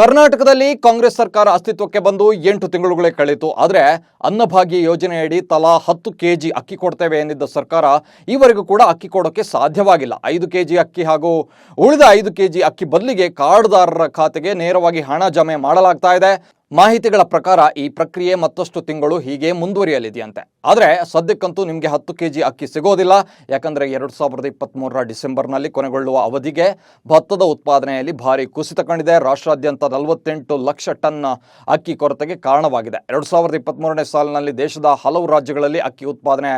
ಕರ್ನಾಟಕದಲ್ಲಿ ಕಾಂಗ್ರೆಸ್ ಸರ್ಕಾರ ಅಸ್ತಿತ್ವಕ್ಕೆ ಬಂದು ಎಂಟು ತಿಂಗಳುಗಳೇ ಕಳೆಯಿತು. ಆದರೆ ಅನ್ನಭಾಗ್ಯ ಯೋಜನೆಯಡಿ ತಲಾ ಹತ್ತು ಕೆಜಿ ಅಕ್ಕಿ ಕೊಡ್ತೇವೆ ಎಂದಿದ್ದ ಸರ್ಕಾರ ಈವರೆಗೂ ಕೂಡ ಅಕ್ಕಿ ಕೊಡೋಕ್ಕೆ ಸಾಧ್ಯವಾಗಿಲ್ಲ. ಐದು ಕೆಜಿ ಅಕ್ಕಿ ಹಾಗೂ ಉಳಿದ ಐದು ಕೆಜಿ ಅಕ್ಕಿ ಬದಲಿಗೆ ಕಾರ್ಡ್ದಾರರ ಖಾತೆಗೆ ನೇರವಾಗಿ ಹಣ ಜಮೆ ಮಾಡಲಾಗ್ತಾ ಇದೆ. ಮಾಹಿತಿಗಳ ಪ್ರಕಾರ ಈ ಪ್ರಕ್ರಿಯೆ ಮತ್ತಷ್ಟು ತಿಂಗಳು ಹೀಗೆ ಮುಂದುವರಿಯಲಿದೆಯಂತೆ. ಆದರೆ ಸದ್ಯಕ್ಕಂತೂ ನಿಮಗೆ ಹತ್ತು ಕೆ ಜಿ ಅಕ್ಕಿ ಸಿಗೋದಿಲ್ಲ. ಯಾಕಂದರೆ ಎರಡು ಸಾವಿರದ ಇಪ್ಪತ್ತ್ಮೂರರ ಡಿಸೆಂಬರ್ನಲ್ಲಿ ಕೊನೆಗೊಳ್ಳುವ ಅವಧಿಗೆ ಭತ್ತದ ಉತ್ಪಾದನೆಯಲ್ಲಿ ಭಾರಿ ಕುಸಿತ ಕಂಡಿದೆ. ರಾಷ್ಟ್ರಾದ್ಯಂತ ನಲವತ್ತೆಂಟು ಲಕ್ಷ ಟನ್ ಅಕ್ಕಿ ಕೊರತೆಗೆ ಕಾರಣವಾಗಿದೆ. ಎರಡು ಸಾವಿರದ ಇಪ್ಪತ್ತ್ಮೂರನೇ ಸಾಲಿನಲ್ಲಿ ದೇಶದ ಹಲವು ರಾಜ್ಯಗಳಲ್ಲಿ ಅಕ್ಕಿ ಉತ್ಪಾದನೆ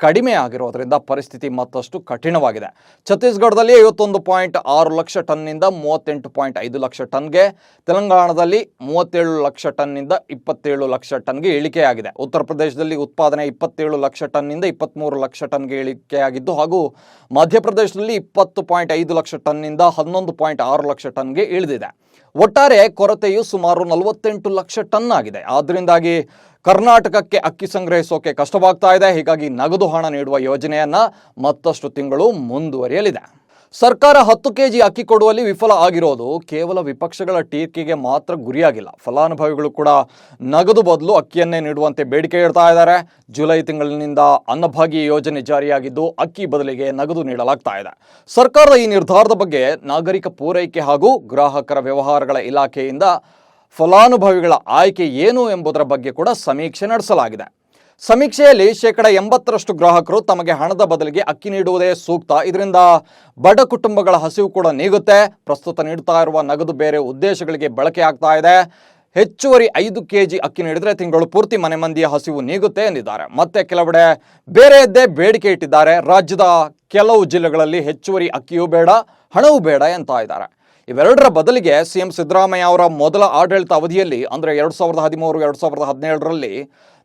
ಕಡಿಮೆ ಆಗಿರೋದ್ರಿಂದ ಪರಿಸ್ಥಿತಿ ಮತ್ತಷ್ಟು ಕಠಿಣವಾಗಿದೆ. ಛತ್ತೀಸ್ಗಢದಲ್ಲಿ ಐವತ್ತೊಂದು ಪಾಯಿಂಟ್ ಆರು ಲಕ್ಷ ಟನ್ನಿಂದ ಮೂವತ್ತೆಂಟು ಪಾಯಿಂಟ್ ಐದು ಲಕ್ಷ ಟನ್ಗೆ. ತೆಲಂಗಾಣದಲ್ಲಿ ಮೂವತ್ತೇಳು ಲಕ್ಷ ಟನ್ನಿಂದ ಇಪ್ಪತ್ತೇಳು ಲಕ್ಷ ಟನ್ಗೆ ಇಳಿಕೆಯಾಗಿದೆ. ಉತ್ತರ ಪ್ರದೇಶದಲ್ಲಿ ಉತ್ಪಾದನೆ ಇಪ್ಪತ್ತೇಳು ಲಕ್ಷ ಟನ್ನಿಂದ ಇಪ್ಪತ್ತ್ಮೂರು ಲಕ್ಷ ಟನ್ಗೆ ಇಳಿಕೆಯಾಗಿದ್ದು ಹಾಗೂ ಮಧ್ಯಪ್ರದೇಶದಲ್ಲಿ ಇಪ್ಪತ್ತು ಪಾಯಿಂಟ್ ಐದು ಲಕ್ಷ ಟನ್ನಿಂದ ಹನ್ನೊಂದು ಪಾಯಿಂಟ್ ಆರು ಲಕ್ಷ ಟನ್ಗೆ ಇಳಿದಿದೆ. ಒಟ್ಟಾರೆ ಕೊರತೆಯು ಸುಮಾರು ನಲವತ್ತೆಂಟು ಲಕ್ಷ ಟನ್ ಆಗಿದೆ. ಆದ್ದರಿಂದಾಗಿ ಕರ್ನಾಟಕಕ್ಕೆ ಅಕ್ಕಿ ಸಂಗ್ರಹಿಸೋಕೆ ಕಷ್ಟವಾಗ್ತಾ ಇದೆ. ಹೀಗಾಗಿ ನಗದು ಹಣ ನೀಡುವ ಯೋಜನೆಯನ್ನ ಮತ್ತಷ್ಟು ತಿಂಗಳು ಮುಂದುವರಿಯಲಿದೆ. ಸರ್ಕಾರ ಹತ್ತು ಕೆ ಜಿ ಅಕ್ಕಿ ಕೊಡುವಲ್ಲಿ ವಿಫಲ ಆಗಿರೋದು ಕೇವಲ ವಿಪಕ್ಷಗಳ ಟೀಕೆಗೆ ಮಾತ್ರ ಗುರಿಯಾಗಿಲ್ಲ. ಫಲಾನುಭವಿಗಳು ಕೂಡ ನಗದು ಬದಲು ಅಕ್ಕಿಯನ್ನೇ ನೀಡುವಂತೆ ಬೇಡಿಕೆ ಇಡ್ತಾ ಇದ್ದಾರೆ. ಜುಲೈ ತಿಂಗಳಿನಿಂದ ಅನ್ನಭಾಗ್ಯ ಯೋಜನೆ ಜಾರಿಯಾಗಿದ್ದು ಅಕ್ಕಿ ಬದಲಿಗೆ ನಗದು ನೀಡಲಾಗ್ತಾ ಇದೆ. ಸರ್ಕಾರದ ಈ ನಿರ್ಧಾರದ ಬಗ್ಗೆ ನಾಗರಿಕ ಪೂರೈಕೆ ಹಾಗೂ ಗ್ರಾಹಕರ ವ್ಯವಹಾರಗಳ ಇಲಾಖೆಯಿಂದ ಫಲಾನುಭವಿಗಳ ಆಯ್ಕೆ ಏನು ಎಂಬುದರ ಬಗ್ಗೆ ಕೂಡ ಸಮೀಕ್ಷೆ ನಡೆಸಲಾಗಿದೆ. ಸಮೀಕ್ಷೆಯಲ್ಲಿ ಶೇಕಡ ಎಂಬತ್ತರಷ್ಟು ಗ್ರಾಹಕರು ತಮಗೆ ಹಣದ ಬದಲಿಗೆ ಅಕ್ಕಿ ನೀಡುವುದೇ ಸೂಕ್ತ. ಇದರಿಂದ ಬಡ ಕುಟುಂಬಗಳ ಹಸಿವು ಕೂಡ ನೀಗುತ್ತೆ. ಪ್ರಸ್ತುತ ನೀಡುತ್ತಾ ಇರುವ ನಗದು ಬೇರೆ ಉದ್ದೇಶಗಳಿಗೆ ಬಳಕೆ ಆಗ್ತಾ ಇದೆ. ಹೆಚ್ಚುವರಿ ಐದು ಕೆ ಜಿ ಅಕ್ಕಿ ನೀಡಿದರೆ ತಿಂಗಳು ಪೂರ್ತಿ ಮನೆ ಮಂದಿಯ ಹಸಿವು ನೀಗುತ್ತೆ ಎಂದಿದ್ದಾರೆ. ಮತ್ತೆ ಕೆಲವೆಡೆ ಬೇರೆಯದ್ದೇ ಬೇಡಿಕೆ ಇಟ್ಟಿದ್ದಾರೆ. ರಾಜ್ಯದ ಕೆಲವು ಜಿಲ್ಲೆಗಳಲ್ಲಿ ಹೆಚ್ಚುವರಿ ಅಕ್ಕಿಯೂ ಬೇಡ, ಹಣವೂ ಬೇಡ ಅಂತ ಇದ್ದಾರೆ. ಇವೆರಡರ ಬದಲಿಗೆ ಸಿ ಎಂ ಸಿದ್ದರಾಮಯ್ಯ ಅವರ ಮೊದಲ ಆಡಳಿತ ಅವಧಿಯಲ್ಲಿ ಅಂದರೆ ಎರಡು ಸಾವಿರದ ಹದಿಮೂರು, ಎರಡು ಸಾವಿರದ ಹದಿನೇಳರಲ್ಲಿ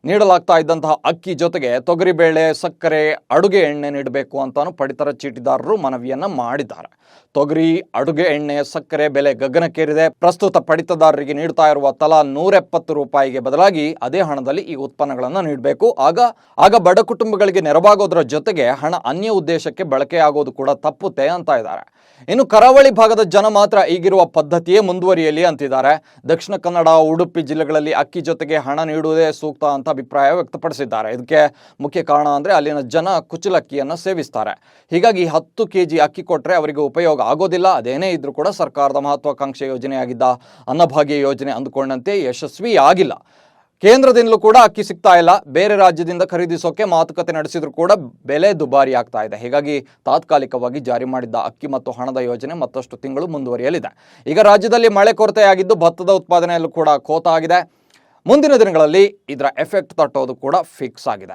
ನೀಡಲಾಗ್ತಾ ಇದ್ದಂತಹ ಅಕ್ಕಿ ಜೊತೆಗೆ ತೊಗರಿಬೇಳೆ ಸಕ್ಕರೆ, ಅಡುಗೆ ಎಣ್ಣೆ ನೀಡಬೇಕು ಅಂತಾನು ಪಡಿತರ ಚೀಟಿದಾರರು ಮನವಿಯನ್ನ ಮಾಡಿದ್ದಾರೆ. ತೊಗರಿ, ಅಡುಗೆ ಎಣ್ಣೆ, ಸಕ್ಕರೆ ಬೆಲೆ ಗಗನಕ್ಕೇರಿದೆ. ಪ್ರಸ್ತುತ ಪಡಿತದಾರರಿಗೆ ನೀಡ್ತಾ ಇರುವ ತಲಾ ನೂರೆಪ್ಪತ್ತು ರೂಪಾಯಿಗೆ ಬದಲಾಗಿ ಅದೇ ಹಣದಲ್ಲಿ ಈ ಉತ್ಪನ್ನಗಳನ್ನು ನೀಡಬೇಕು. ಆಗ ಆಗ ಬಡ ಕುಟುಂಬಗಳಿಗೆ ನೆರವಾಗೋದ್ರ ಜೊತೆಗೆ ಹಣ ಅನ್ಯ ಉದ್ದೇಶಕ್ಕೆ ಬಳಕೆಯಾಗೋದು ಕೂಡ ತಪ್ಪುತ್ತೆ ಅಂತ ಇದ್ದಾರೆ. ಇನ್ನು ಕರಾವಳಿ ಭಾಗದ ಜನ ಮಾತ್ರ ಈಗಿರುವ ಪದ್ಧತಿಯೇ ಮುಂದುವರಿಯಲಿ ಅಂತಿದ್ದಾರೆ. ದಕ್ಷಿಣ ಕನ್ನಡ, ಉಡುಪಿ ಜಿಲ್ಲೆಗಳಲ್ಲಿ ಅಕ್ಕಿ ಜೊತೆಗೆ ಹಣ ನೀಡುವುದೇ ಸೂಕ್ತ ಅಂತ ಅಭಿಪ್ರಾಯ ವ್ಯಕ್ತಪಡಿಸಿದ್ದಾರೆ. ಇದಕ್ಕೆ ಮುಖ್ಯ ಕಾರಣ ಅಂದರೆ ಅಲ್ಲಿನ ಜನ ಕುಚಲಕ್ಕಿಯನ್ನು ಸೇವಿಸ್ತಾರೆ. ಹೀಗಾಗಿ ಹತ್ತು ಕೆ ಜಿ ಅಕ್ಕಿ ಕೊಟ್ಟರೆ ಅವರಿಗೆ ಉಪಯೋಗ ಆಗೋದಿಲ್ಲ. ಅದೇನೇ ಇದ್ರೂ ಕೂಡ ಸರ್ಕಾರದ ಮಹತ್ವಾಕಾಂಕ್ಷೆ ಯೋಜನೆಯಾಗಿದ್ದ ಅನ್ನಭಾಗ್ಯ ಯೋಜನೆ ಅಂದುಕೊಂಡಂತೆ ಯಶಸ್ವಿ ಆಗಿಲ್ಲ. ಕೇಂದ್ರದಿಂದಲೂ ಕೂಡ ಅಕ್ಕಿ ಸಿಗ್ತಾ ಇಲ್ಲ. ಬೇರೆ ರಾಜ್ಯದಿಂದ ಖರೀದಿಸೋಕೆ ಮಾತುಕತೆ ನಡೆಸಿದ್ರು ಕೂಡ ಬೆಲೆ ದುಬಾರಿ ಆಗ್ತಾ ಇದೆ. ಹೀಗಾಗಿ ತಾತ್ಕಾಲಿಕವಾಗಿ ಜಾರಿ ಮಾಡಿದ್ದ ಅಕ್ಕಿ ಮತ್ತು ಹಣದ ಯೋಜನೆ ಮತ್ತಷ್ಟು ತಿಂಗಳು ಮುಂದುವರಿಯಲಿದೆ. ಈಗ ರಾಜ್ಯದಲ್ಲಿ ಮಳೆ ಕೊರತೆಯಾಗಿದ್ದು ಭತ್ತದ ಉತ್ಪಾದನೆಯಲ್ಲೂ ಕೂಡ ಕೋತ ಆಗಿದೆ. ಮುಂದಿನ ದಿನಗಳಲ್ಲಿ ಇದರ ಎಫೆಕ್ಟ್ ತಟ್ಟೋದು ಕೂಡ ಫಿಕ್ಸ್ ಆಗಿದೆ.